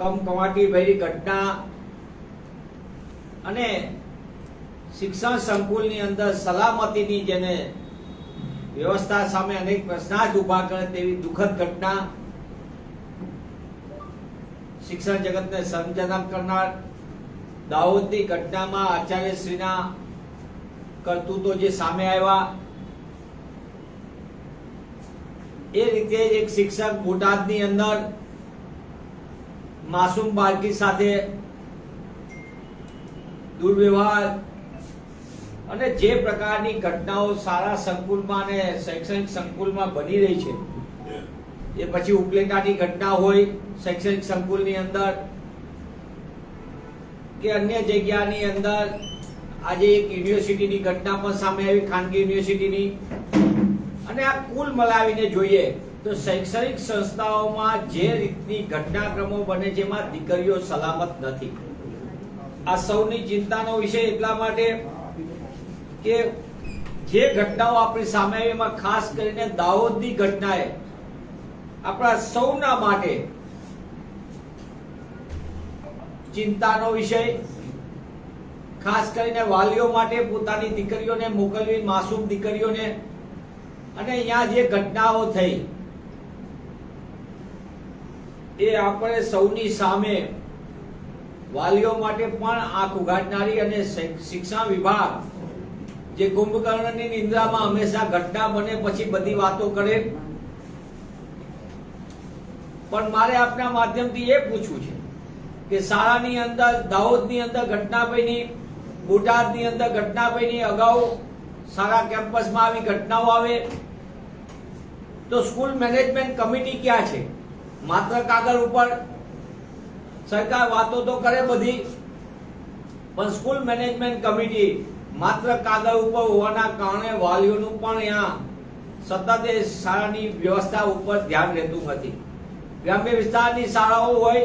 કમકમાટી ભરી ઘટના અને શિક્ષણ સંકુલની અંદર સલામતીની જેને વ્યવસ્થા સામે અનેક પ્રશ્નાર્થ ઊભા કરે તેવી દુઃખદ ઘટના શિક્ષણ જગતને સંજનક કરનાર દાહોદની ઘટનામાં આચાર્યશ્રીના કરતૂતો જે સામે આવ્યા, એ રીતે જ એક શિક્ષક બોટાદની અંદર માસૂમ બાળકી સાથે દુર્વ્યવહાર અને જે પ્રકારની ઘટનાઓ સારા સંકુલમાં અને શૈક્ષણિક સંકુલમાં બની રહી છે, એ પછી ઉપલેટાની ઘટના હોય, શૈક્ષણિક સંકુલની અંદર કે અન્ય જગ્યાની અંદર આજે એક યુનિવર્સિટીની ઘટના પણ સામે આવી, ખાનગી યુનિવર્સિટીની. અને આ કુલ મલાવીને જોઈએ તો શૈક્ષણિક સંસ્થાઓમાં જે રીતની ઘટનાક્રમો બને જેમાં દીકરીઓ સલામત નથી. આ સૌની ચિંતાનો વિષય એટલા માટે કે જે ઘટનાઓ આપણી સામે આવી એમાં ખાસ કરીને દાહોદની ઘટનાએ આપણા સૌના માટે ચિંતાનો વિષય, ખાસ કરીને વાલીઓ માટે પોતાની દીકરીઓને મોકલવી, માસૂમ દીકરીઓને. અને અહીંયા જે ઘટનાઓ થઈ એ આપણે સૌની સામે વાલીઓ માટે પણ આંખ ઉઘાડનારી અને શિક- શિક્ષણ વિભાગ, જે કુંભકર્ણની નિંદ્રામાં હંમેશા ઘટના બને પછી બધી વાતો કરે. પણ મારે આપના માધ્યમથી એ પૂછવું છે કે શાળાની અંદર, દાહોદની અંદર ઘટના બની, બોટાદની અંદર ઘટના બની, અગાઉ સારા કેમ્પસમાં આવી ઘટનાઓ આવે. તો સ્કૂલ મેનેજમેન્ટ કમિટી ક્યાં છે? માત્ર કાગળ ઉપર સરકાર વાતો તો કરે બધી, પણ સ્કૂલ મેનેજમેન્ટ કમિટી માત્ર કાગળ ઉપર હોવાના કારણે વાલીઓનું પણ અહીંયા સતત એ શાળાની વ્યવસ્થા ઉપર ધ્યાન રહેતું નથી. ગ્રામ્ય વિસ્તારની શાળાઓ હોય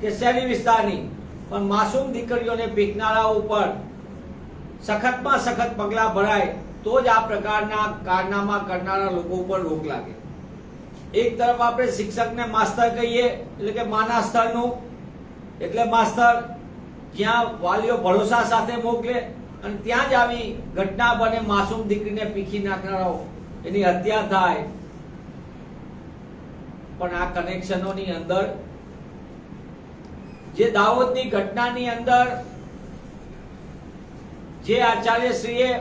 કે શહેરી વિસ્તારની, પણ માસૂમ દીકરીઓને પીકનારા ઉપર સખતમાં સખત પગલાં ભરાય તો જ આ પ્રકારના કારનામા કરનારા લોકો ઉપર રોક લાગે. એક તરફ આપણે શિક્ષકને માસ્તર કહીએ, એટલે કે માના સ્થળનું એટલે માસ્તર જ્યાં વાલીઓ ભરોસા સાથે મોકલે અને ત્યાં જ આવી ઘટના બને માસૂમ દીકરીને પીખી નાખનારાઓ. એની હત્યા થાય. પણ આ કનેક્શનોની અંદર, જે દાહોદની ઘટનાની અંદર જે આચાર્યશ્રીએ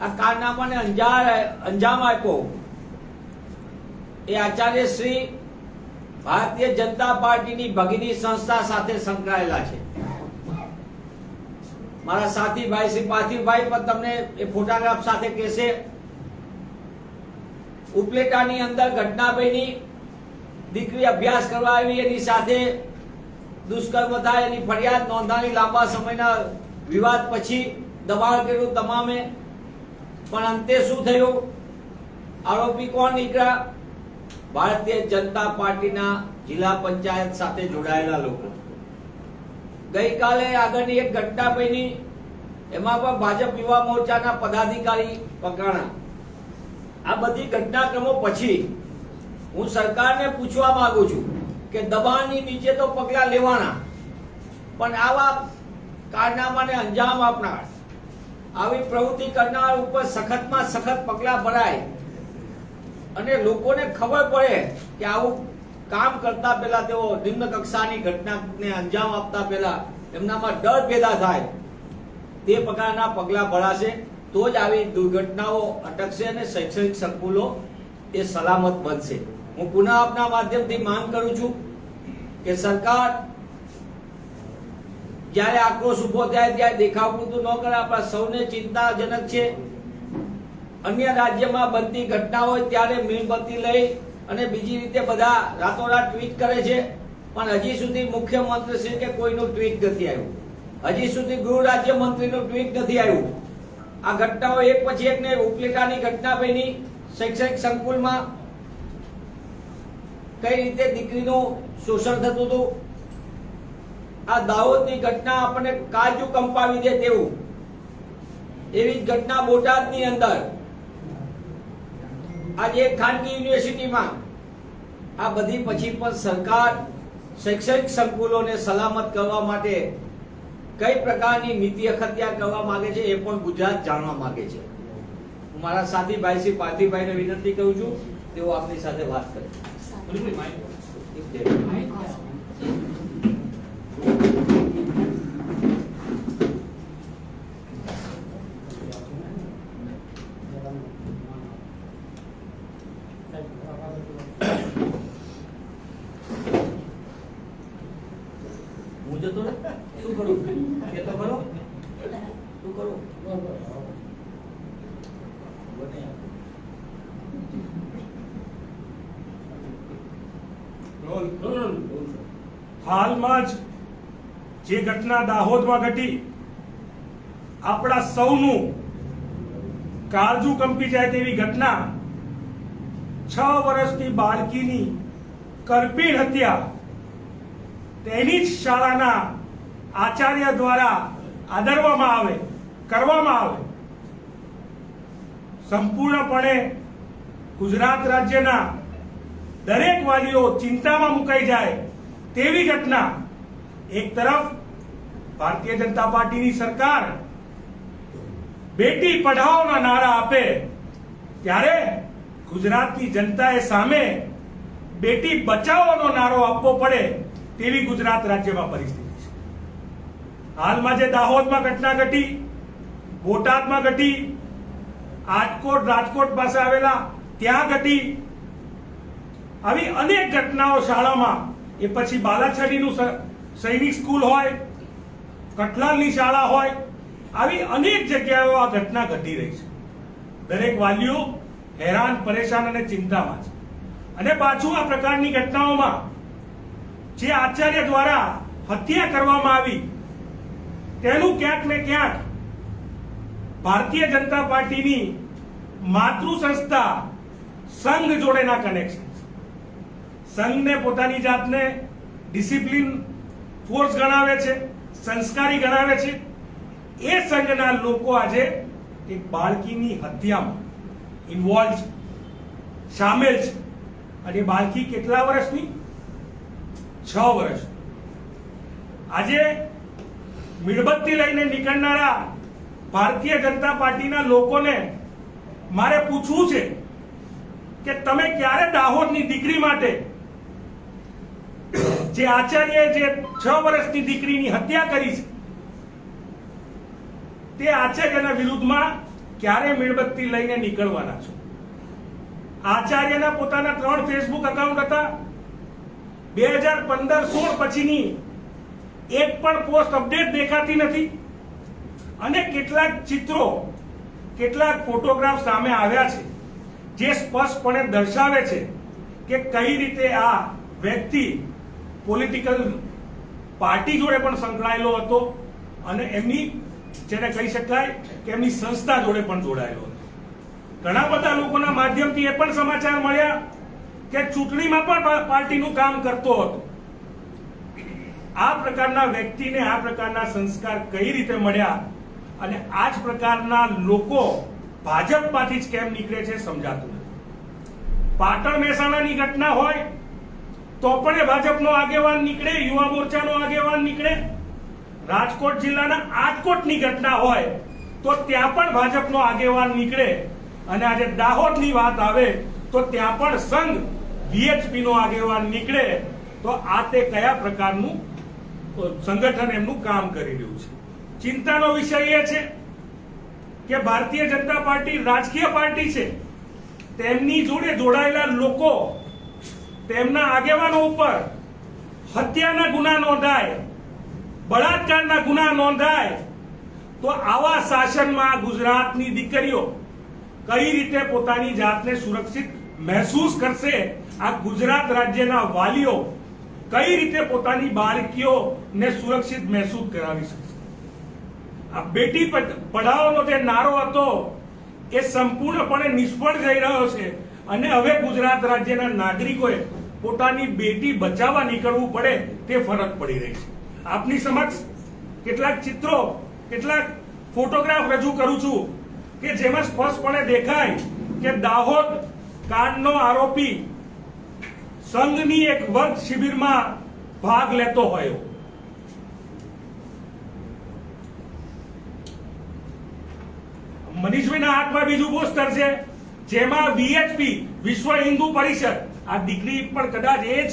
આ કારનામાને અંજાર અંજામ આપ્યો એ આચાર્ય શ્રી ભારતીય જનતા પાર્ટીની ભગીની સંસ્થા સાથે સંકળાયેલા છે. મારા સાથી ભાઈ શ્રી પાર્થિવભાઈ પણ તમને એ ફોટોગ્રાફ સાથે કહેશે. ઉપલેટાની અંદર ઘટના બની દીકરી અભ્યાસ કરવા આવી, એની સાથે દુષ્કર્મ થાય, એની ફરિયાદ નોંધાણી લાંબા સમયના વિવાદ પછી દબાણ કર્યું તમામે. પણ અંતે શું થયું? આરોપી કોણ નીકળ્યા ભારતીય જનતા પાર્ટીના જિલ્લા પંચાયત સાથે જોડાયેલા લોકો. ગઈકાલે આગળની એક ઘટના બની. એમાં પણ ભાજપ યુવા મોરચાના પદાધિકારી પકડાણા. આ બધી ઘટનાક્રમો પછી હું સરકારને પૂછવા માંગુ છું કે દબાણની નીચે તો પગલા લેવાના, પણ આવા કારનામાને અંજામ આપનાર, આવી પ્રવૃત્તિ કરનાર ઉપર સખતમાં સખત પગલા ભરાય અને લોકોને ખબર પડે કે આવું કામ કરતા પહેલા તેઓ નિમ્ન કક્ષાની ઘટનાને અંજામ આપતા પહેલા એમનામાં ડર પેદા થાય. તે પ્રકારના પગલા ભરાશે તો જ આવી દુર્ઘટનાઓ અટકશે અને શૈક્ષણિક સંકુલો એ સલામત બનશે. હું પુનઃ આપના માધ્યમથી માંગ કરું છું કે સરકાર જ્યારે આક્રોશ ઊભો થાય ત્યારે દેખાવ પૂરતું ન કરે. આપણા સૌને ચિંતાજનક છે. અન્ય રાજ્યમાં બનતી ઘટના હોય ત્યારે મીણબત્તી લઈ અને બીજી રીતે બધા રાતોરાત ટ્વીટ કરે છે. પણ હજી સુધી મુખ્યમંત્રી કે કોઈનું ટ્વીટ નથી આવ્યું. હજી સુધી ગૃહ રાજ્ય મંત્રીનું ટ્વીટ નથી આવ્યું. આ ઘટનાઓ એક પછી એક ને ઉપલેટાની ઘટના બની શૈક્ષણિક સંકુલમાં. કઈ રીતે દીકરીનું શોષણ થતું હતું? આ દાહોદની ઘટના આપણને કાજુ કંપાવી દે તેવું. એવી જ ઘટના બોટાદની અંદર. આજે એક ખાનગી યુનિવર્સિટીમાં આ બધી પછી પણ સરકાર શૈક્ષણિક સંકુલોને સલામત કરવા માટે કઈ પ્રકારની નીતિ અખત્યાર કરવા માંગે છે એ પણ ગુજરાત જાણવા માંગે છે. હું મારા સાથી ભાઈ શ્રી પાર્થિભાઈને વિનંતી કરું છું તેઓ આપની સાથે વાત કરે હું જતો રહું? શું કરું એ તો કરો શું કરું હાલમાં જ જે ઘટના દાહોદમાં ઘટી, આપણા સૌનું કાળજુ કંપી જાય તેવી ઘટના, છ વર્ષની બાળકીની કરપીણ હત્યા, તેની જ શાળાના આચાર્ય દ્વારા આદરવામાં આવે, કરવામાં આવે. સંપૂર્ણપણે ગુજરાત રાજ્યના દરેક વાલીઓ ચિંતામાં મુકાઈ જાય. તેવી ઘટના એક તરફ ભારતીય જનતા પાર્ટીની સરકાર બેટી પઢાઓના નારા આપે ત્યારે ગુજરાતની જનતાએ સામે બેટી બચાવોનો નારો આપવો પડે તેવી ગુજરાત રાજ્યમાં પરિસ્થિતિ છે. હાલમાં જે દાહોદમાં ઘટના ઘટી, બોટાદમાં ઘટી, આજકોટ, રાજકોટ પાસે આવેલા ત્યાં ઘટી, આવી અનેક ઘટનાઓ શાળામાં એ પછી બાલાછડીનું સૈનિક સ્કૂલ હોય, કઠલાલની શાળા હોય, આવી અનેક જગ્યાઓ આ ઘટના ઘટી રહી છે. દરેક વાલીઓ હેરાન, પરેશાન અને ચિંતામાં છે. અને પાછું આ પ્રકારની ઘટનાઓમાં જે આચાર્ય દ્વારા હત્યા કરવામાં આવી, તેનું ક્યાંક ને ક્યાંક ભારતીય જનતા પાર્ટીની માતૃ સંસ્થા સંઘ જોડેના કનેક્શન સંઘને પોતાની જાતને ડિસિપ્લિન ફોર્સ ગણાવે છે, સંસ્કારી ગણાવે છે. એ સંઘના લોકો આજે એક બાળકીની હત્યામાં ઇન્વોલ્વ સામેલ છે. અને બાળકી કેટલા વર્ષની? છ વર્ષ. આજે મીણબત્તી લઈને નીકળનારા ભારતીય જનતા પાર્ટીના લોકોને મારે પૂછવું છે કે તમે ક્યારે દાહોદની દીકરી માટે જે આચાર્યએ જે છ વર્ષની દીકરીની હત્યા કરી છે, તે આચાર્યના વિરુદ્ધમાં ક્યારે મીણબત્તી લઈને નીકળવાના છો? આચાર્યના પોતાના ત્રણ ફેસબુક એકાઉન્ટ હતા. બે હજાર પંદર સોળ પછીની એક પણ પોસ્ટ અપડેટ દેખાતી નથી. અને કેટલાક ચિત્રો, કેટલાક ફોટોગ્રાફ સામે આવ્યા છે, જે સ્પષ્ટપણે દર્શાવે છે કે કઈ રીતે આ વ્યક્તિ પોલિટિકલ પાર્ટી જોડે પણ સંકળાયેલો હતો અને એમની, જેને કહી શકાય કે એમની સંસ્થા જોડે પણ જોડાયેલો હતો. ઘણા બધા લોકોના માધ્યમથી એ પણ સમાચાર મળ્યા કે ચૂંટણીમાં પણ પાર્ટીનું કામ કરતો હતો. આ પ્રકારના વ્યક્તિને આ પ્રકારના સંસ્કાર કઈ રીતે મળ્યા અને આ જ પ્રકારના લોકો ભાજપમાંથી જ કેમ નીકળે છે સમજાતું નથી. પાટણ મહેસાણાની ઘટના હોય તો પણ એ ભાજપનો આગેવાન નીકળે, યુવા મોરચાનો આગેવાન નીકળે. રાજકોટ જિલ્લાના આજકોટની ઘટના હોય તો ત્યાં પણ ભાજપનો આગેવાન નીકળે. અને આજે દાહોદની વાત આવે તો ત્યાં પણ સંઘ વીએચપીનો આગેવાન નીકળે. તો આ તે કયા પ્રકારનું સંગઠન એમનું કામ કરી રહ્યું છે? ચિંતાનો વિષય એ છે કે ભારતીય જનતા પાર્ટી રાજકીય પાર્ટી છે. તેમની જોડે જોડાયેલા લોકો તેમના આગેવાનો ઉપર હત્યાના ગુના નોંધાય, બળાત્કારના ગુના નોંધાય, તો આવા શાસનમાં ગુજરાતની દીકરીઓ કઈ રીતે પોતાની જાતને સુરક્ષિત મહેસૂસ કરશે? આ ગુજરાત રાજ્યના વાલીઓ કઈ રીતે પોતાની બાળકીઓને સુરક્ષિત મહેસૂસ કરાવી શકશે? આ બેટી પઢ- પઢાઓનો જે નારો હતો, એ સંપૂર્ણપણે નિષ્ફળ જઈ રહ્યો છે. અને હવે ગુજરાત રાજ્યના નાગરિકોએ પોતાની બેટી બચાવવા નીકળવું પડે તે ફરજ પડી રહી છે. આપની સમક્ષ કેટલાક ચિત્રો, કેટલાક ફોટોગ્રાફ રજૂ કરું છું કે જેમાં સ્પષ્ટપણે દેખાય કે દાહોદ કાંડનો આરોપી સંઘની એક વર્ગ શિબિરમાં ભાગ લેતો હોય. મનીષભાઈના હાથમાં બીજું પોસ્ટર છે. જેમાં વીએચપી વિશ્વ હિન્દુ પરિષદ, આ દીકરી પણ કદાચ એ જ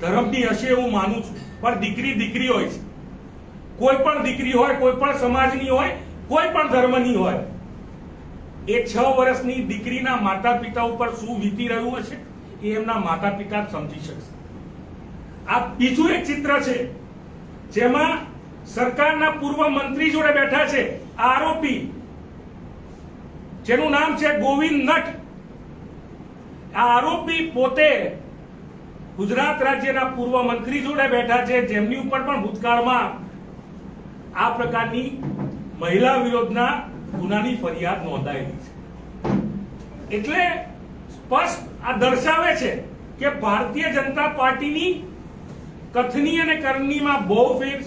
ધર્મની હશે એવું માનું છું. પણ દીકરી દીકરી હોય છે. કોઈ પણ દીકરી હોય, કોઈ પણ સમાજની હોય, કોઈ પણ ધર્મની હોય. એ છ વર્ષની દીકરીના માતા પિતા ઉપર શું વીતી રહ્યું હશે? એ એમના માતા પિતા સમજી શકશે. આ બીજું એક ચિત્ર છે, જેમાં સરકારના પૂર્વ મંત્રી જોડે બેઠા છે, આરોપી જેનું નામ છે ગોવિંદ નટ. આ આરોપી પોતે ગુજરાત રાજ્યના પૂર્વ મંત્રી જોડે બેઠા છે. જેમની ઉપર પણ ભૂતકાળમાં આ પ્રકારની મહિલા વિરોધના ગુનાની ફરિયાદ નોંધાયેલી છે. એટલે સ્પષ્ટ આ દર્શાવે છે કે ભારતીય જનતા પાર્ટીની કથની અને કરણીમાં બહુ ફેર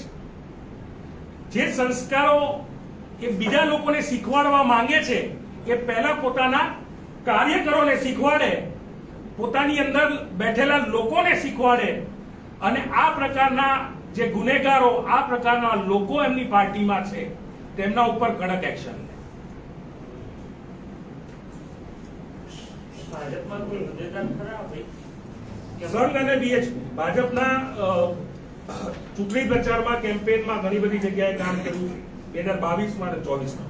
જે સંસ્કારો એ બીજા લોકોને શીખવાડવા માંગે છે એ પહેલા પોતાના કાર્યકરોને શીખવાડે પોતાની અંદર બેઠેલા લોકોને શીખવાડે અને આ પ્રકારના જે ગુનેગારો આ પ્રકારના લોકો એમની પાર્ટીમાં છે તેમના ઉપર કડક એક્શન કે સંઘ અને બીએચપી ભાજપના ચૂંટણી પ્રચારમાં કેમ્પેનમાં ઘણી બધી જગ્યાએ કામ કર્યું બે હજાર બાવીસમાં અને ચોવીસમાં.